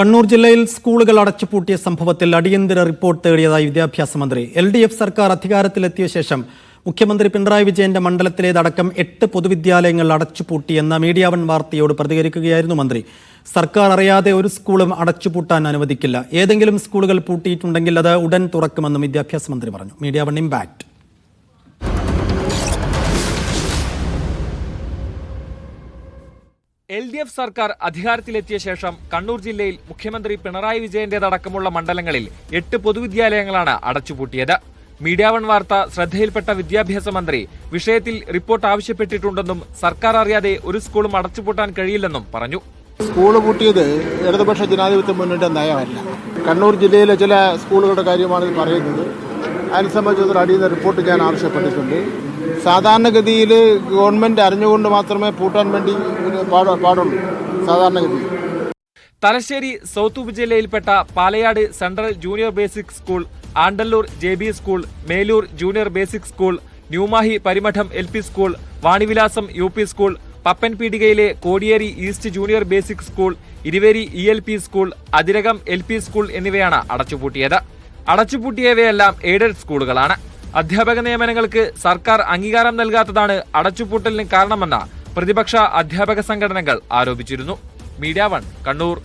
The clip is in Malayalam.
കണ്ണൂർ ജില്ലയിൽ സ്കൂളുകൾ അടച്ചുപൂട്ടിയ സംഭവത്തിൽ അടിയന്തര റിപ്പോർട്ട് തേടിയതായി വിദ്യാഭ്യാസ മന്ത്രി. എൽ ഡി എഫ് സർക്കാർ അധികാരത്തിലെത്തിയ ശേഷം മുഖ്യമന്ത്രി പിണറായി വിജയന്റെ മണ്ഡലത്തിലേതടക്കം എട്ട് പൊതുവിദ്യാലയങ്ങൾ അടച്ചുപൂട്ടിയെന്ന മീഡിയ വൺ വാർത്തയോട് പ്രതികരിക്കുകയായിരുന്നു മന്ത്രി. സർക്കാർ അറിയാതെ ഒരു സ്കൂളും അടച്ചുപൂട്ടാൻ അനുവദിക്കില്ല. ഏതെങ്കിലും സ്കൂളുകൾ പൂട്ടിയിട്ടുണ്ടെങ്കിൽ അത് ഉടൻ തുറക്കുമെന്നും വിദ്യാഭ്യാസ മന്ത്രി പറഞ്ഞു. Media One impact. L D F സർക്കാർ അധികാരത്തിലെത്തിയ ശേഷം കണ്ണൂർ ജില്ലയിൽ മുഖ്യമന്ത്രി പിണറായി വിജയന്റേതടക്കമുള്ള മണ്ഡലങ്ങളിൽ എട്ട് പൊതുവിദ്യാലയങ്ങളാണ് അടച്ചുപൂട്ടിയത്. മീഡിയ വൺ വാർത്ത ശ്രദ്ധയിൽപ്പെട്ട വിദ്യാഭ്യാസ മന്ത്രി വിഷയത്തിൽ റിപ്പോർട്ട് ആവശ്യപ്പെട്ടിട്ടുണ്ടെന്നും സർക്കാർ അറിയാതെ ഒരു സ്കൂളും അടച്ചുപൂട്ടാൻ കഴിയില്ലെന്നും പറഞ്ഞു. സ്കൂൾ പൂട്ടിയത് ഇടതുപക്ഷ ജനാധിപത്യ മുന്നണിയുടെ നയമല്ല. കണ്ണൂർ ജില്ലയിലെ ചില സ്കൂളുകളുടെ കാര്യമാണ് പറയുന്നത്. അതിനെ സംബന്ധിച്ചൊരു അടിയുന്ന റിപ്പോർട്ട് ഞാൻ ആവശ്യപ്പെട്ടിട്ടുണ്ട്. സാധാരണഗതിയിൽ ഗവൺമെന്റ് അറിഞ്ഞുകൊണ്ട് മാത്രമേ പൂട്ടാൻ വേണ്ടി പാടുള്ളൂ. സാധാരണഗതിയിൽ. Thalassery south ഉപജില്ലയിൽപ്പെട്ട Palayad central junior basic school Andallur J B school Melur junior basic school New Mahe Parimadam L P school Vanivilasam U P school പപ്പൻപീടികയിലെ Kodiyeri east junior basic school Iruveri E L P school Athirakam L P school എന്നിവയാണ് അടച്ചുപൂട്ടിയത്. അടച്ചുപൂട്ടിയവയെല്ലാം എയ്ഡഡ് സ്കൂളുകളാണ്. അധ്യാപക നിയമനങ്ങൾക്ക് സർക്കാർ അംഗീകാരം നൽകാത്തതാണ് അടച്ചുപൂട്ടലിന് കാരണമെന്ന പ്രതിപക്ഷ അധ്യാപക സംഘടനകൾ ആരോപിച്ചിരുന്നു. Media One Kannur.